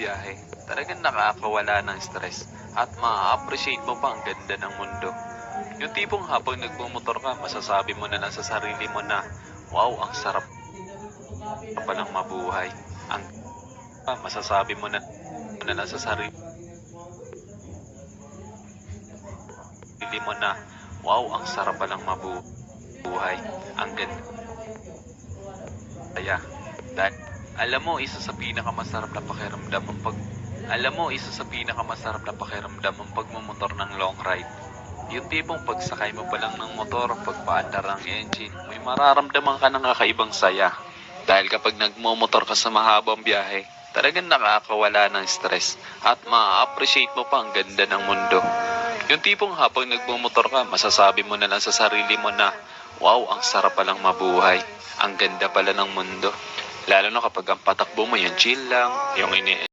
biyahe, talagang nakakawala ng stress at ma-appreciate mo pa ang ganda ng mundo. Yung tipong habang nagmumotor ka, masasabi mo na lang sa sarili mo na, wow, ang sarap pa ng mabuhay. Ang ah, masasabi mo na, na lang sa sarili mo na, wow, ang sarap pa ng mabuhay. Ang ganda. Kaya, dahil, alam mo, isa sa pinakamasarap na pakiramdam ang pag... Alam mo, isa sa pinakamasarap na pakiramdam ang pagmumotor ng long ride. Yung tipong pagsakay mo pa lang ng motor, pagpaandar ng engine, may mararamdaman ka ng kakaibang saya. Dahil kapag nagmumotor ka sa mahabang biyahe, talagang nakakawala ng stress at ma-appreciate mo pa ang ganda ng mundo. Yung tipong habang nagmumotor ka, masasabi mo na lang sa sarili mo na, wow, ang sarap palang mabuhay. Ang ganda pala ng mundo. Lalo na kapag ang patakbo mo yung chill lang, yung ini